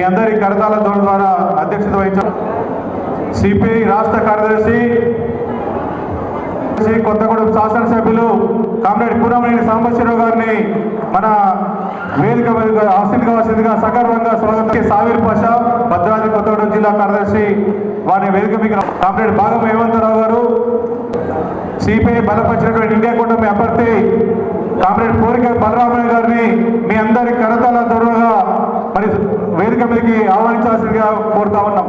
మీ అందరి కరతాల ద్వారా అధ్యక్షత వహించారు సిపిఐ రాష్ట్ర కార్యదర్శి శ్రీ కొత్తగూడెం శాసనసభ్యులు కామ్రేడ్ పూరమనేని సాంబశివరావు గారిని మన వేదిక మీద ఆశీర్గా సగర్వంగా స్వాగతం సావిర్ పాషా భద్రాద్రి కొత్తగూడెం జిల్లా కార్యదర్శి వారిని వేదిక మీకు కామ్రేడ్ భాగం హేమంతరావు గారు సిపిఐ బలపరిచినటువంటి ఇండియా కూటమి అభ్యర్థి కామ్రేడ్ కోరిక బలరామయ్య గారిని మీ అందరి కరతాల దూరంగా మరి వేదిక మీదకి ఆహ్వానించాల్సిందిగా కోరుతా ఉన్నాం.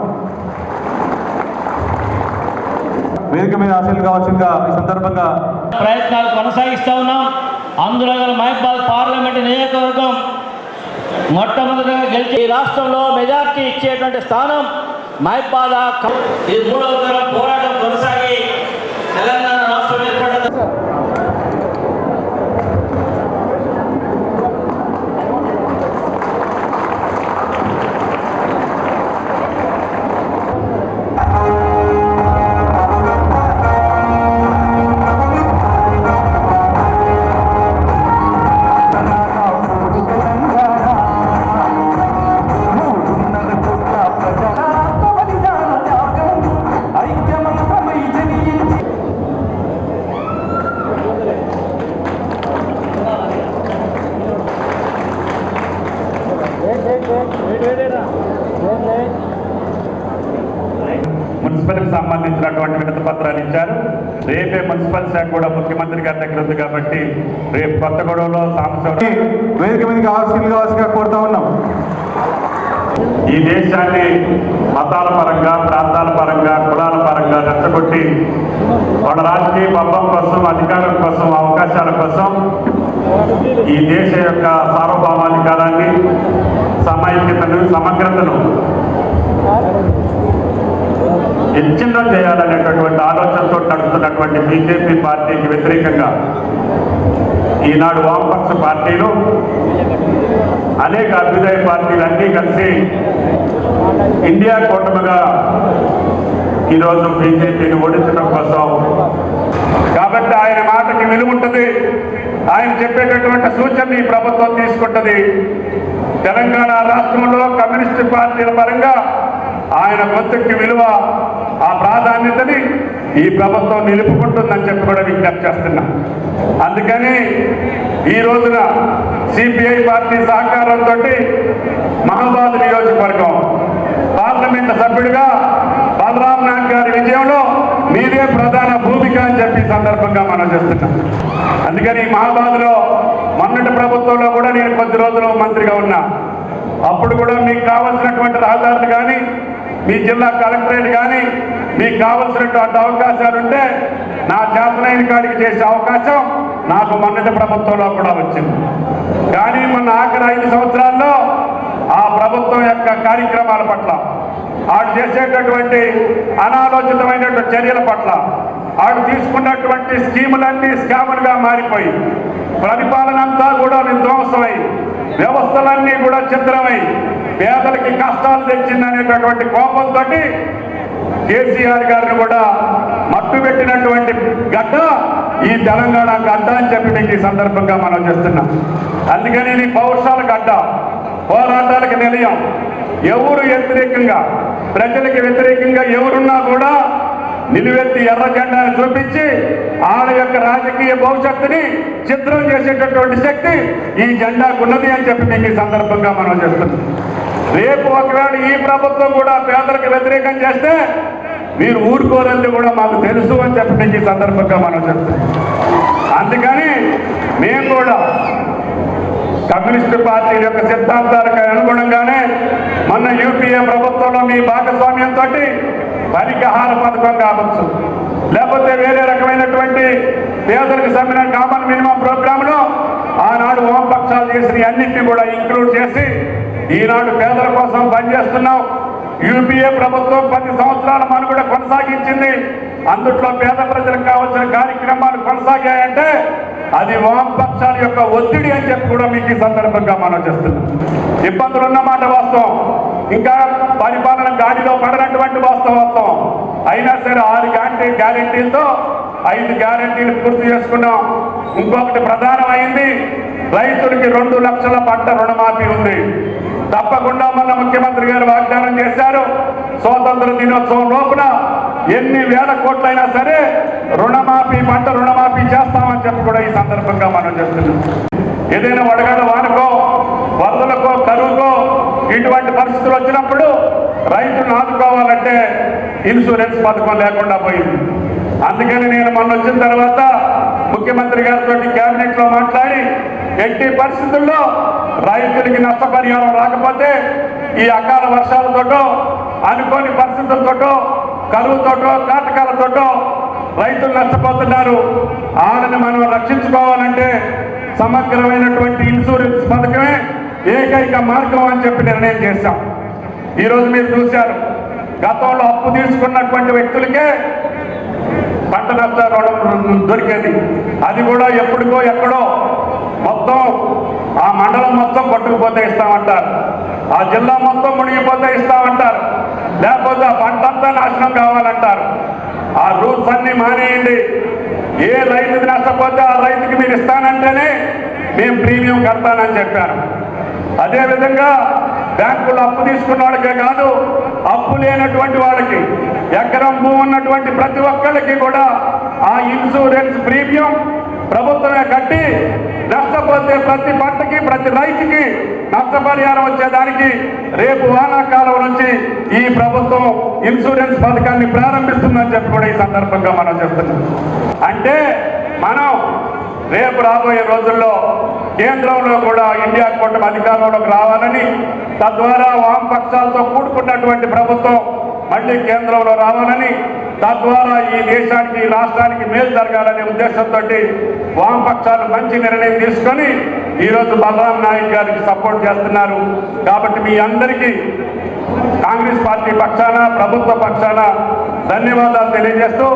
వేదిక మీద ఆశలు కావాల్సిందిగా ఈ సందర్భంగా ప్రయత్నాలు కొనసాగిస్తూ ఉన్నాం. అందులో గల మహబాద్ పార్లమెంట్ నియోజకవర్గం మొట్టమొదటిగా గెలిచి ఈ రాష్ట్రంలో మెజార్టీ ఇచ్చేటువంటి స్థానం మహబాద్ ఇది మూడవ తరం పోరాటం కొనసాగి మున్సిపల్కి సంబంధించినటువంటి వినతి పత్రాలు ఇచ్చారు. రేపే మున్సిపల్ శాఖ కూడా ముఖ్యమంత్రి గారి దగ్గర ఉంది కాబట్టి రేపు కొత్తగూడెంలో సాంబశివరావు వేదిక ఆశలు కోరుతా ఉన్నాం. ఈ దేశాన్ని మతాల పరంగా ప్రాంతాల పరంగా కులాల పరంగా రెచ్చగొట్టి వాళ్ళ రాజకీయ పబ్బం కోసం అధికారం కోసం అవకాశాల కోసం ఈ దేశ యొక్క సార్వభౌమాధికారాన్ని సమైక్యతను సమగ్రతను విచ్ఛిన్నం చేయాలనేటటువంటి ఆలోచనతో నడుస్తున్నటువంటి బీజేపీ పార్టీకి వ్యతిరేకంగా ఈనాడు వామపక్ష పార్టీలు అనేక అభ్యుదయ పార్టీలు అన్నీ కలిసి ఇండియా కూటమిగా ఈరోజు బీజేపీని ఓడించడం కోసం కాబట్టి ఆయన మాటకి విలువ ఉంటుంది ఆయన చెప్పేటటువంటి సూచన ఈ ప్రభుత్వం తీసుకుంటుంది. తెలంగాణ రాష్ట్రంలో కమ్యూనిస్టు పార్టీల పరంగా ఆయన గొంతుకి విలువ ఆ ప్రాధాన్యతని ఈ ప్రభుత్వం నిలుపుకుంటుందని చెప్పి కూడా విజ్ఞప్తి చేస్తున్నా. అందుకని ఈ రోజున సిపిఐ పార్టీ సహకారంతో మహాబాద్ నియోజకవర్గం పార్లమెంట్ సభ్యుడిగా బలరాం నాయక్ గారి విజయంలో మీదే ప్రధాన భూమిక అని చెప్పి సందర్భంగా మనం చేస్తున్నాం. అందుకని మహాబాద్లో మొన్నటి ప్రభుత్వంలో కూడా నేను కొద్ది రోజులు మంత్రిగా ఉన్నా. అప్పుడు కూడా మీకు కావలసినటువంటి రహదారులు కానీ మీ జిల్లా కలెక్టరేట్ కానీ మీకు కావలసినటువంటి అవకాశాలుంటే నా చేతనైన కాడికి చేసే అవకాశం నాకు మొన్నటి ప్రభుత్వంలో కూడా వచ్చింది. కానీ మొన్న ఆఖరి ఐదు సంవత్సరాల్లో ఆ ప్రభుత్వం యొక్క కార్యక్రమాల పట్ల ఆడు చేసేటటువంటి అనాలోచితమైనటువంటి చర్యల పట్ల ఆడు తీసుకున్నటువంటి స్కీములన్నీ స్కాములుగా మారిపోయి పరిపాలన అంతా కూడా విధ్వంసమై వ్యవస్థలన్నీ కూడా చిత్రమై పేదలకి కష్టాలు తెచ్చిందనేటటువంటి కోపంతో కేసీఆర్ గారిని కూడా మట్టు పెట్టినటువంటి గడ్డ ఈ తెలంగాణ గడ్డ అని చెప్పి మీకు ఈ సందర్భంగా మనం చేస్తున్నాం అందుకని ఇది పౌరుషాల గడ్డ పోరాటాలకు నిలయం. ఎవరు వ్యతిరేకంగా ప్రజలకు వ్యతిరేకంగా ఎవరున్నా కూడా నిలువెత్తి ఎర్ర జెండాను చూపించి ఆడ యొక్క రాజకీయ భవిష్యత్తుని చిత్రం చేసేటటువంటి శక్తి ఈ జెండాకు ఉన్నది అని చెప్పి మీకు ఈ సందర్భంగా మనం చేస్తున్నాం రేపు ఒకవేళ ఈ ప్రభుత్వం కూడా పేదలకు వ్యతిరేకం చేస్తే మీరు ఊరుకోరని కూడా మాకు తెలుసు అని చెప్పండి ఈ సందర్భంగా మనం చెప్తున్నాం. అందుకని మేము కూడా కమ్యూనిస్టు పార్టీ యొక్క సిద్ధాంతాలకు అనుగుణంగానే మొన్న యూపీఏ ప్రభుత్వంలో మీ భాగస్వామ్యంతో పరికహార పథకం కావచ్చు. లేకపోతే వేరే రకమైనటువంటి పేదలకు సమ్మిన కామన్ మినిమం ప్రోగ్రాంలో ఆనాడు వామపక్షాలు చేసిన అన్నింటినీ కూడా ఇంక్లూడ్ చేసి ఈనాడు పేదల కోసం పనిచేస్తున్నాం యూపీఏ ప్రభుత్వం పది సంవత్సరాల మనుగడ కొనసాగించింది. అందుట్లో పేద ప్రజలకు కావాల్సిన కార్యక్రమాలు కొనసాగాయంటే అది వామపక్షాల యొక్క ఒత్తిడి అని చెప్పి కూడా మీకు ఈ సందర్భంగా మనం చేస్తున్నాం. ఇబ్బందులు ఉన్నమాట వాస్తవం. ఇంకా పరిపాలన గాడిలో పడనటువంటి వాస్తవం వాస్తవం. అయినా సరే ఆరు గ్యారంటీ గ్యారంటీలతో ఐదు గ్యారంటీలు పూర్తి చేసుకున్నాం. ఇంకొకటి ప్రధానమైంది రైతులకి రెండు లక్షల పంట రుణమాఫీ ఉంది. తప్పకుండా మన ముఖ్యమంత్రి గారు వాగ్దానం చేశారు. స్వాతంత్ర దినోత్సవం లోపున ఎన్ని వేల కోట్లైనా సరే రుణమాఫీ పంట రుణమాఫీ చేస్తామని చెప్పి కూడా ఈ సందర్భంగా మనం చెప్తున్నాం. ఏదైనా వడగడ వానకో వరదలకో కరువుకో ఇటువంటి పరిస్థితులు వచ్చినప్పుడు రైతులను ఆదుకోవాలంటే ఇన్సూరెన్స్ పథకం లేకుండా పోయింది. అందుకని నేను మొన్న వచ్చిన తర్వాత ముఖ్యమంత్రి గారితో క్యాబినెట్లో లో మాట్లాడి ఎట్టి పరిస్థితుల్లో రైతులకి నష్టపరిహారం రాకపోతే ఈ అకాల వర్షాలతోటో అనుకోని పరిస్థితులతోటో కరువుతోటో కాటకాలతోటో రైతులు నష్టపోతున్నారు. వాళ్ళని మనం రక్షించుకోవాలంటే సమగ్రమైనటువంటి ఇన్సూరెన్స్ పథకమే ఏకైక మార్గం అని చెప్పి నిర్ణయం చేశాం. ఈరోజు మీరు చూశారు గతంలో అప్పు తీసుకున్నటువంటి వ్యక్తులకే పంట నష్ట రుణం దొరికేది. అది కూడా ఎప్పటికో ఎక్కడో మొత్తం ఆ మండలం మొత్తం పట్టుకుపోతే ఇస్తామంటారు. ఆ జిల్లా మొత్తం మునిగిపోతే ఇస్తామంటారు. లేకపోతే ఆ పంట అంతా నాశనం కావాలంటారు. ఆ రూల్స్ అన్ని మానేయండి. ఏ రైతుకి నష్టపోతే ఆ రైతుకి మీరు ఇస్తానంటేనే మేము ప్రీమియం కడతానని చెప్పారు. అదేవిధంగా బ్యాంకులు అప్పు తీసుకున్న వాళ్ళకే కాదు అప్పు లేనటువంటి వాళ్ళకి ఎకరం భూమి ఉన్నటువంటి ప్రతి ఒక్కళ్ళకి కూడా ఆ ఇన్సూరెన్స్ ప్రీమియం ప్రభుత్వమే కట్టి నష్టపోతే ప్రతి పంటకి ప్రతి రైతుకి నష్టపరిహారం వచ్చేదానికి రేపు వానాకాలం నుంచి ఈ ప్రభుత్వం ఇన్సూరెన్స్ పథకాన్ని ప్రారంభిస్తుందని చెప్పి కూడా ఈ సందర్భంగా మనం చెప్తున్నాం. అంటే మనం రేపు రాబోయే రోజుల్లో కేంద్రంలో కూడా ఇండియా కూటమి అధికారంలోకి రావాలని తద్వారా వామపక్షాలతో కూడుకున్నటువంటి ప్రభుత్వం మళ్ళీ కేంద్రంలో రావాలని తద్వారా ఈ దేశానికి ఈ రాష్ట్రానికి మేలు జరగాలనే ఉద్దేశంతో వామపక్షాలు మంచి నిర్ణయం తీసుకొని ఈరోజు బలరాం నాయక్ గారికి సపోర్ట్ చేస్తున్నారు. కాబట్టి మీ అందరికీ కాంగ్రెస్ పార్టీ పక్షాన ప్రభుత్వ పక్షాన ధన్యవాదాలు తెలియజేస్తూ